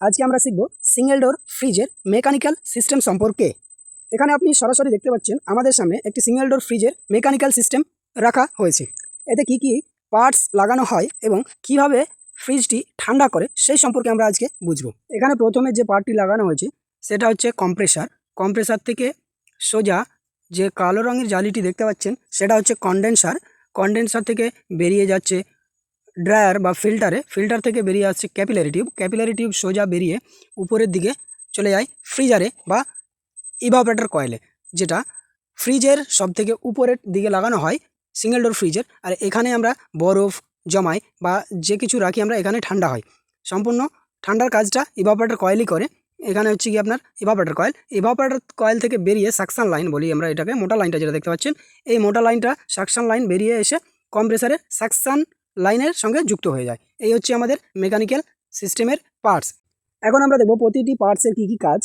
আজকে আমরা শিখব সিঙ্গেল ডোর ফ্রিজের মেকানিক্যাল সিস্টেম সম্পর্কে। এখানে আপনি সরাসরি দেখতে পাচ্ছেন আমাদের সামনে একটি সিঙ্গেল ডোর ফ্রিজের মেকানিক্যাল সিস্টেম রাখা হয়েছে। এতে কি কি পার্টস লাগানো হয় এবং কীভাবে ফ্রিজটি ঠান্ডা করে সেই সম্পর্কে আমরা আজকে বুঝব। এখানে প্রথমে যে পার্টটি লাগানো হয়েছে, সেটা হচ্ছে কম্প্রেসার কম্প্রেসার থেকে সোজা যে কালো রঙের জালিটি দেখতে পাচ্ছেন, সেটা হচ্ছে কন্ডেন্সার কন্ডেন্সার থেকে বেরিয়ে যাচ্ছে ড্রায়ার বা ফিল্টারে, ফিল্টার থেকে বেরিয়ে আসছে ক্যাপিলারি টিউব। ক্যাপিলারি টিউব সোজা বেরিয়ে উপরের দিকে চলে যায় ফ্রিজারে বা ইভাপরেটর কয়েলে যেটা ফ্রিজের সব থেকে উপরের দিকে লাগানো হয় সিঙ্গেল ডোর ফ্রিজের আর এখানে আমরা বরফ জমাই বা যে কিছু রাখি আমরা এখানে ঠান্ডা হয়। সম্পূর্ণ ঠান্ডার কাজটা ইভাপরেটর কয়েলই করে। এখানে হচ্ছে কি আপনার ইভাপরেটর কয়েল ইভাপরেটর কয়েল থেকে বেরিয়ে সাকশন লাইন বলি আমরা এটাকে, মোটা লাইনটা যেটা দেখতে পাচ্ছেন। এই মোটা লাইনটা সাকশন লাইন বেরিয়ে এসে কম্প্রেসারের সাকশন লাইনের সঙ্গে যুক্ত হয়ে যায়। এই হচ্ছে আমাদের মেকানিক্যাল সিস্টেমের পার্টস এখন আমরা দেখব প্রতিটি পার্টসের কী কী কাজ।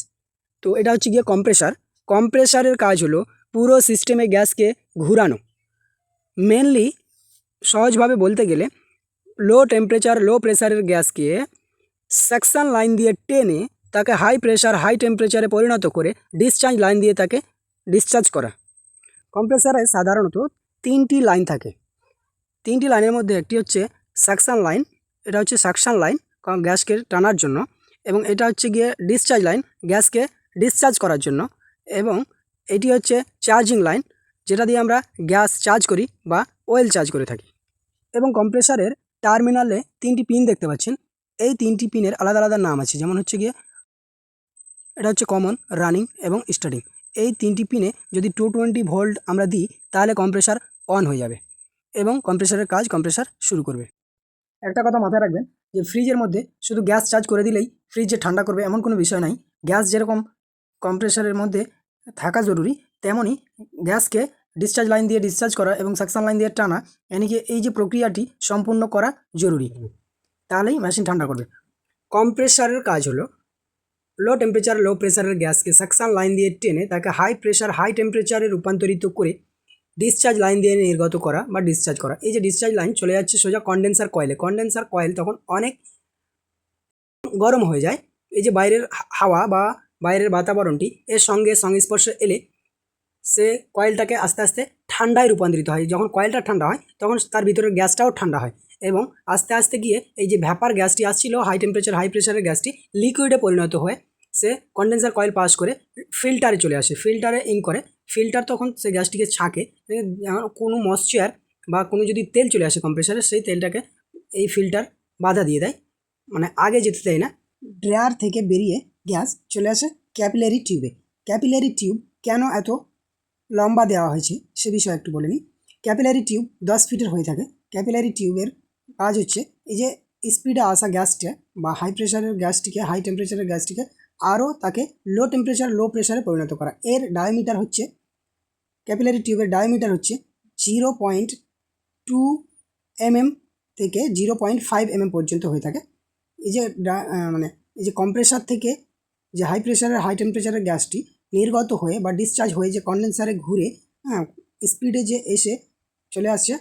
তো এটা হচ্ছে গিয়ে কম্প্রেসার কম্প্রেসারের কাজ হলো পুরো সিস্টেমে গ্যাসকে ঘুরানো। মেনলি সহজভাবে বলতে গেলে লো টেম্পারেচার লো প্রেসারের গ্যাসকে সেকশন লাইন দিয়ে টেনে তাকে হাই প্রেসার হাই টেম্পারেচারে পরিণত করে ডিসচার্জ লাইন দিয়ে তাকে ডিসচার্জ করা। কম্প্রেসারে সাধারণত তিনটি লাইন থাকে। তিনটি লাইনের মধ্যে একটি হচ্ছে সাকশান লাইন, এটা হচ্ছে সাকশান লাইন গ্যাসকে টানার জন্য এবং এটা হচ্ছে গিয়ে ডিসচার্জ লাইন, গ্যাসকে ডিসচার্জ করার জন্য এবং এটি হচ্ছে চার্জিং লাইন, যেটা দিয়ে আমরা গ্যাস চার্জ করি বা অয়েল চার্জ করে থাকি। এবং কম্প্রেসারের টার্মিনালে তিনটি পিন দেখতে পাচ্ছেন। এই তিনটি পিনের আলাদা আলাদা নাম আছে, যেমন হচ্ছে গিয়ে এটা হচ্ছে কমন, রানিং এবং স্টার্টিং। এই তিনটি পিনে যদি টু টোয়েন্টি ভোল্ট আমরা দিই, তাহলে কম্প্রেসার অন হয়ে যাবে। এবং কম্প্রেসারের কাজ কম্প্রেসার শুরু করবে। একটা কথা মাথায় রাখবেন যে ফ্রিজের মধ্যে শুধু গ্যাস চার্জ করে দিলেই ফ্রিজ যে ঠান্ডা করবে এমন কোনো বিষয় নাই। গ্যাস যেরকম কম্প্রেসারের মধ্যে থাকা জরুরি তেমনই গ্যাসকে ডিসচার্জ লাইন দিয়ে ডিসচার্জ করা এবং সাকশন লাইন দিয়ে টানা এনিকে এই যে প্রক্রিয়াটি সম্পূর্ণ করা জরুরি। তাহলেই মেশিন ঠান্ডা করবে। কম্প্রেসারের কাজ হলো লো টেম্পারেচার লো প্রেসারের গ্যাসকে সাকশন লাইন দিয়ে টেনে তাকে হাই প্রেসার হাই টেম্পারেচারে রূপান্তরিত করে ডিসচার্জ লাইন দিয়ে নির্গত করা বা ডিসচার্জ করা। এই যে ডিসচার্জ লাইন চলে যাচ্ছে সোজা কন্ডেন্সার কয়েলে কন্ডেন্সার কয়েল তখন অনেক গরম হয়ে যায়। এই যে বাইরের হাওয়া বা বাইরের বাতাবরণটি, এর সঙ্গে সংস্পর্শে এলে সে কয়েলটাকে আস্তে আস্তে ঠান্ডায় রূপান্তরিত হয়। যখন কয়েলটা ঠান্ডা হয়, তখন তার ভিতরের গ্যাসটাও ঠান্ডা হয় এবং আস্তে আস্তে গিয়ে এই যে ভ্যাপার গ্যাসটি আসছিল হাই টেম্পারেচার হাই প্রেশারের গ্যাসটি লিকুইডে পরিণত হয়ে সে কন্ডেন্সার কয়েল পাস করে ফিল্টারে চলে আসে। ফিল্টারে ইন করে। ফিল্টার তখন সে গ্যাসটিকে ছাঁকে কোনো ময়শ্চার বা কোনো যদি তেল চলে আসে কম্প্রেসারে সেই তেলটাকে এই ফিল্টার বাধা দিয়ে দেয়। মানে আগে যেতে দেয় না। ড্রায়ার থেকে বেরিয়ে গ্যাস চলে আসে ক্যাপিলারি টিউবে। ক্যাপিলারি টিউব কেন এত লম্বা দেওয়া হয়েছে সে বিষয়ে একটু বলে নিই ক্যাপিলারি টিউব দশ ফিটের হয়ে থাকে। ক্যাপিলারি টিউবের কাজ হচ্ছে এই যে স্পিডে আসা গ্যাসটা বা হাই প্রেশারের গ্যাসটিকে হাই টেম্পারেচারের গ্যাসটিকে আরও তাকে লো টেম্পারেচার লো প্রেশারে পরিণত করা। এর ডায়ামিটার হচ্ছে ক্যাপিলারি টিউবের ডায়ামিটার হচ্ছে জিরো পয়েন্ট টু এমএম থেকে জিরো পয়েন্ট ফাইভ এমএম পর্যন্ত হয়ে থাকে। এই যে মানে এই যে কম্প্রেসার থেকে যে হাই প্রেশারের হাই টেম্পারেচারের গ্যাসটি নির্গত হয়ে বা ডিসচার্জ হয়ে যে কন্ডেন্সারে ঘুরে হ্যাঁ স্পিডে যে এসে চলে আসছে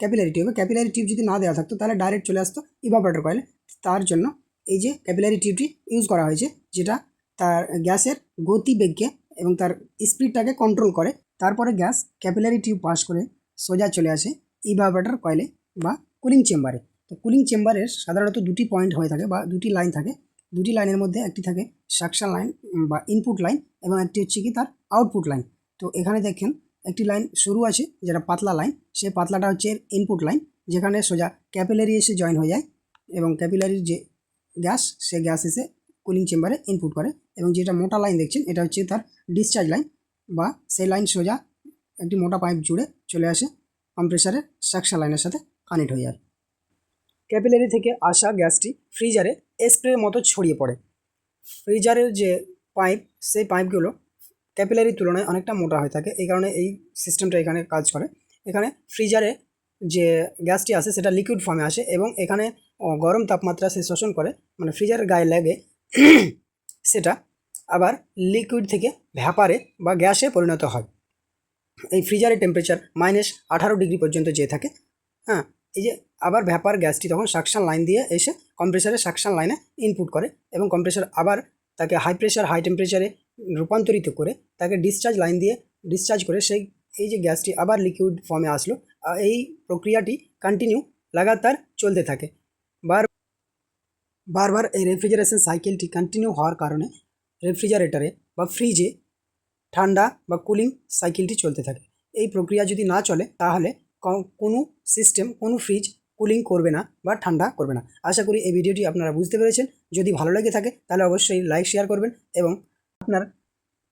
ক্যাপিলারি টিউবে ক্যাপিলারি টিউব যদি না দেওয়া থাকতো, তাহলে ডাইরেক্ট চলে আসতো ইভাপরেটর কয়েলে তার জন্য এই যে ক্যাপিলারি টিউবটি ইউজ করা হয়েছে, যেটা তার গ্যাসের গতিবেগকে এবং তার স্পিডটাকে কন্ট্রোল করে। তারপরে গ্যাস ক্যাপিলারি টিউব পাস করে সোজা চলে আসে ইভাপরেটর কয়েলে বা কুলিং চেম্বারে তো কুলিং চেম্বারের সাধারণত দুটি পয়েন্ট হয়ে থাকে বা দুটি লাইন থাকে। দুটি লাইনের মধ্যে একটি থাকে সাকশন লাইন বা ইনপুট লাইন এবং একটি হচ্ছে কি তার আউটপুট লাইন তো এখানে দেখেন একটি লাইন শুরু আছে, যেটা পাতলা লাইন সেই পাতলাটা হচ্ছে ইনপুট লাইন যেখানে সোজা ক্যাপিলারি এসে জয়েন হয়ে যায় এবং ক্যাপিলারির যে গ্যাস সে গ্যাস এসে কুলিং চেম্বারে ইনপুট করে এবং যেটা মোটা লাইন দেখছেন, এটা হচ্ছে তার ডিসচার্জ লাইন বা সেই লাইন সোজা একটি মোটা পাইপ জুড়ে চলে আসে কম্প্রেসারের সাকশন লাইনের সাথে কানেক্ট হয়ে যায়। ক্যাপিলারি থেকে আসা গ্যাসটি ফ্রিজারে স্প্রের মতো ছড়িয়ে পড়ে। ফ্রিজারের যে পাইপ সেই পাইপগুলো ক্যাপিলারির তুলনায় অনেকটা মোটা হয়ে থাকে। এই কারণে এই সিস্টেমটা এখানে কাজ করে। এখানে ফ্রিজারে যে গ্যাসটি আসে, সেটা লিকুইড ফর্মে আসে এবং এখানে গরম তাপমাত্রা সে শোষণ করে মানে ফ্রিজারের গায়ে লাগে, সেটা আবার লিকুইড থেকে ভ্যাপারে বা গ্যাসে পরিণত হয়। এই ফ্রিজারের টেম্পারেচার মাইনাস আঠারো ডিগ্রি পর্যন্ত যেয়ে থাকে হ্যাঁ এই যে আবার ভ্যাপার গ্যাসটি তখন সাকশান লাইন দিয়ে এসে কম্প্রেসারের সাকশান লাইনে ইনপুট করে এবং কম্প্রেসার আবার তাকে হাই প্রেশার হাই টেম্পারেচারে রূপান্তরিত করে তাকে ডিসচার্জ লাইন দিয়ে ডিসচার্জ করে সেই, এই যে গ্যাসটি আবার লিকুইড ফর্মে আসলো। এই প্রক্রিয়াটি কন্টিনিউ লাগাতার চলতে থাকে। বার, বারবার এই রেফ্রিজারেশন সাইকেলটি কন্টিনিউ হওয়ার কারণে রেফ্রিজারেটরে বা ফ্রিজে ঠান্ডা বা কুলিং সাইকেলটি চলতে থাকে। এই প্রক্রিয়া যদি না চলে, তাহলে কোনো সিস্টেম কোনো ফ্রিজ কুলিং করবে না বা ঠান্ডা করবে না। আশা করি এই ভিডিওটি আপনারা বুঝতে পেরেছেন। যদি ভালো লেগে থাকে, তাহলে অবশ্যই লাইক শেয়ার করবেন এবং আপনার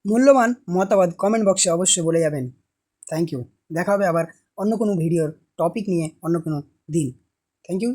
মূল্যবান মতামত কমেন্ট বক্সে অবশ্যই বলে যাবেন। থ্যাংক ইউ দেখা হবে আবার অন্য কোনো ভিডিওর টপিক নিয়ে অন্য কোনো দিন। Thank you